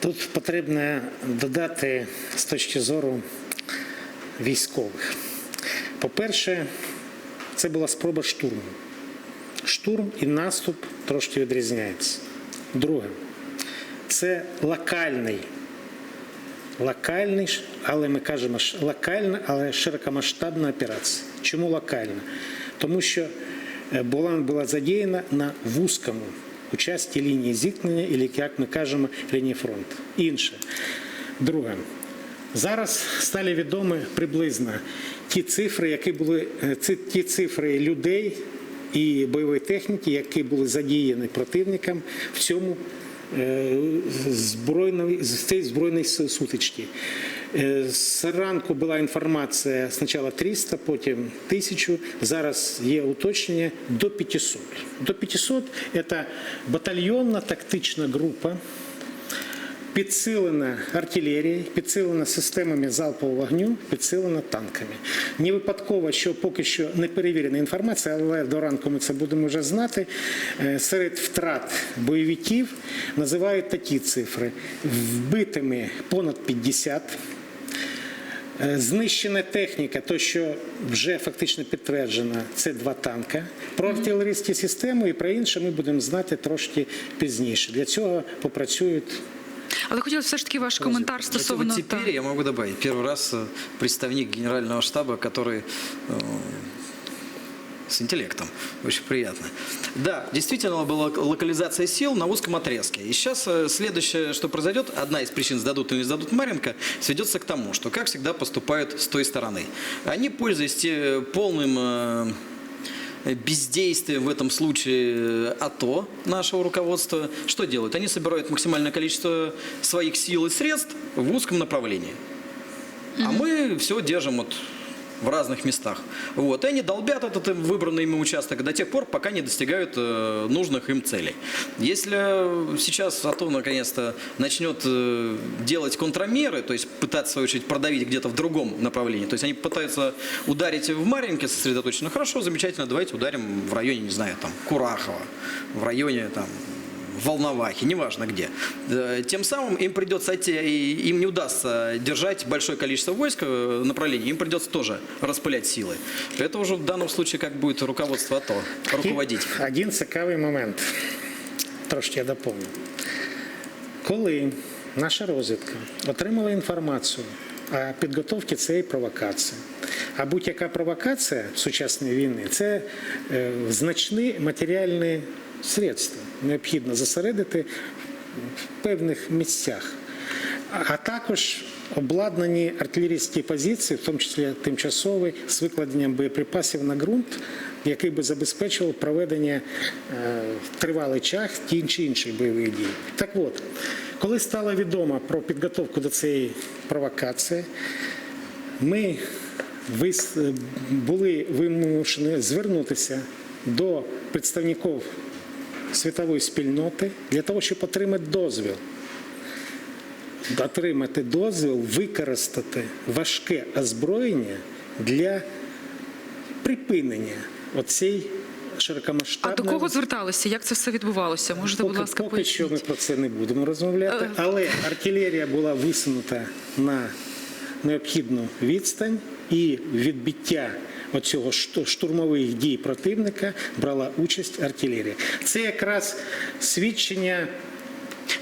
Тут потрібно додати з точки зору військових. По-перше, це була спроба штурму. Штурм і наступ трошки відрізняються. Друге, це локальний. Локальний, але ми кажемо локальна, але широкомасштабна операція. Чому локальна? Тому що е, була, була задіяна на вузькому участі лінії зіткнення, або, як ми кажемо, лінії фронту. Інше. Друге. Зараз стали відомі приблизно ті цифри, які були е, ці, ті цифри людей і бойової техніки, які були задіяні противником в цьому е, збройної збройної сутички. Е, З ранку була інформація спочатку 300, потім 1000, зараз є уточнення до 500. До 500 – це батальйонна тактична група, підсилена артилерією, підсилена системами залпового вогню, підсилена танками. Не випадково, що поки що не перевірена інформація, але до ранку ми це будемо вже знати. Е, Серед втрат бойовиків називають такі цифри: вбитими понад 50. Е, Знищена техніка, то що вже фактично підтверджено, це два танка. Про артилерійські системи і про інше ми будемо знати трошки пізніше. Для цього попрацюють Але хотілося все ж таки ваш коментар Знаете, стосовно вот теперь та- я могу добавить. Первый раз э, представник генерального штаба, который э, С интеллектом. Очень приятно. Да, действительно была локализация сил на узком отрезке. И сейчас э, следующее, что произойдет, одна из причин, сдадут или не сдадут Маренко, сведется к тому, что, как всегда, поступают с той стороны. Они, пользуясь те- полным э, бездействием в этом случае э, АТО нашего руководства, что делают? Они собирают максимальное количество своих сил и средств в узком направлении. А мы все держим вот в разных местах. Вот. И они долбят этот им выбранный ими участок до тех пор, пока не достигают э, нужных им целей. Если сейчас АТО наконец-то начнет э, делать контрамеры, то есть пытаться, в свою очередь, продавить где-то в другом направлении, то есть они пытаются ударить в Маринке сосредоточенно, хорошо, замечательно, давайте ударим в районе, не знаю, там, Курахова, в районе там, Волновахе, неважно где. Э, Тем самым им придется идти, и им не удастся держать большое количество войск э, направлений, им придется тоже распылять силы. Это уже в данном случае как будет руководство АТО руководить. Один цікавий момент. Трошки я доповню. Коли наша розвідка отримала інформацію о підготовці цієї провокації, а будь-яка провокація в сучасній війни це е, значні матеріальні средства. Необхідно зосередити в певних місцях. А також обладнані артилерійські позиції, в тому числі тимчасові, з викладенням боєприпасів на ґрунт, який би забезпечував проведення е, в тривалий час ті чи інших бойових дій. Так от, коли стало відомо про підготовку до цієї провокації, ми були вимушені звернутися до представників світової спільноти для того, щоб отримати дозвіл отримати дозвіл використати важке озброєння для припинення оцей А до кого зверталися? Як це все відбувалося? Можете, будь Поки, ласка, поки що ми про це не будемо розмовляти, Е. але артилерія була висунута на необхідну відстань і відбиття оцього шту- штурмових дій противника брала участь артилерія. Це якраз свідчення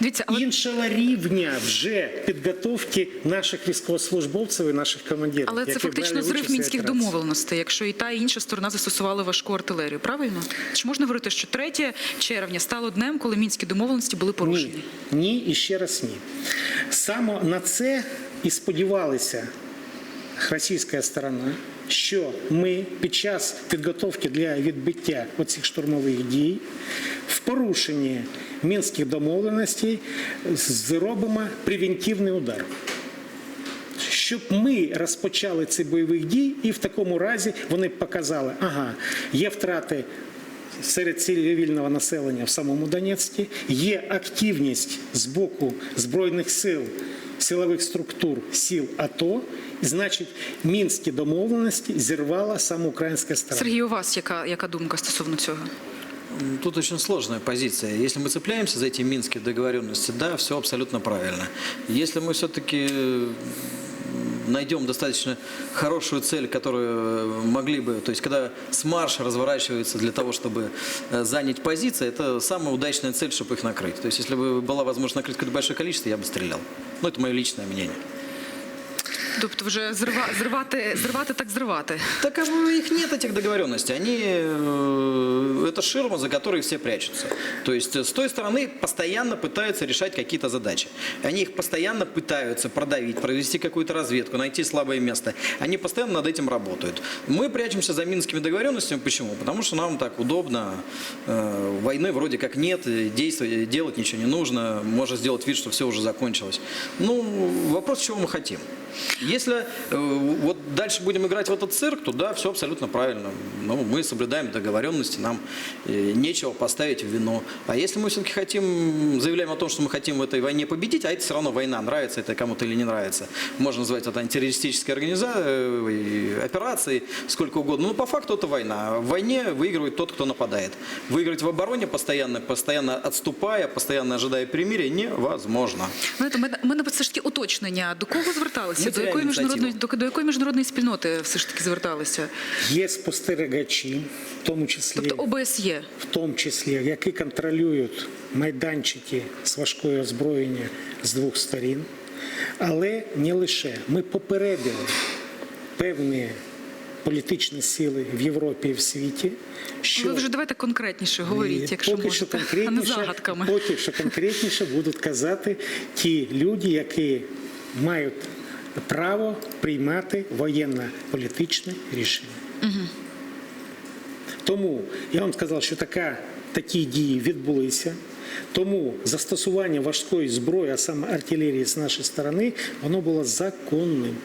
Дивіться, але іншого рівня вже підготовки наших військовослужбовців і наших командирів. Але це фактично зрив мінських домовленостей, якщо і та і інша сторона застосували важку артилерію. Правильно? Чи можна говорити, що 3 червня стало днем, коли мінські домовленості були порушені? Ні, ні і ще раз ні. Саме на це і сподівалися російська сторона, що ми під час підготовки для відбиття оцих штурмових дій в порушенні мінських домовленостей зробимо превентивний удар. Щоб ми розпочали ці бойових дій, і в такому разі вони показали, ага, є втрати серед цивільного населення в самому Донецьку, є активність з боку збройних сил, силових структур сіл АТО, і значить, мінські домовленості зірвала саме українська сторона. Сергій, у вас яка, яка думка стосовно цього? М, Тут очень сложная позиция. Если мы цепляемся за эти минские договоренности, да, все абсолютно правильно. Если мы все-таки найдем достаточно хорошую цель, которую могли бы, то есть когда СМАРШ разворачивается для того, чтобы э, занять позиции, это самая удачная цель, чтобы их накрыть. То есть если бы была возможность накрыть какое-то большое количество, я бы стрелял. Ну, это мое личное мнение. Тобто вже зрива, зривати, зривати так зривати. Так бы их нет, этих договоренностей. Они, э, это ширма, за которой все прячутся. То есть э, с той стороны постоянно пытаются решать какие-то задачи. Они их постоянно пытаются продавить, провести какую-то разведку, найти слабое место. Они постоянно над этим работают. Мы прячемся за минскими договоренностями. Почему? Потому что нам так удобно. Э, Войны вроде как нет, действовать, делать ничего не нужно. Можно сделать вид, что все уже закончилось. Ну, вопрос, чего мы хотим. Если э, вот дальше будем играть в этот цирк, то да, все абсолютно правильно. Ну, мы соблюдаем договоренности, нам э, нечего поставить в вину. А если мы все-таки хотим, заявляем о том, что мы хотим в этой войне победить, а это все равно война, нравится это кому-то или не нравится. Можно назвать это антитеррористической организацией, операцией, сколько угодно. Но по факту это война. В войне выигрывает тот, кто нападает. Выиграть в обороне постоянно, постоянно отступая, постоянно ожидая перемирия, невозможно. Знаєте, у мене, у мене все ж таки уточнення. До кого зверталися? Ми До якої, міжнародної, до, до якої міжнародної спільноти все ж таки зверталися? Є спостерігачі, в тому числі, Тобто ОБСЄ. в тому числі, які контролюють майданчики з важкої озброєння з двох сторін. Але не лише. Ми попередили певні політичні сили в Європі і в світі, що Ви вже давайте конкретніше говоріть, якщо поки що можете, а не загадками. поки що конкретніше будуть казати ті люди, які мають право приймати воєнно-політичне рішення. Тому я вам сказав, що така, такі дії відбулися. Тому застосування важкої зброї, а саме артилерії з нашої сторони, воно було законним.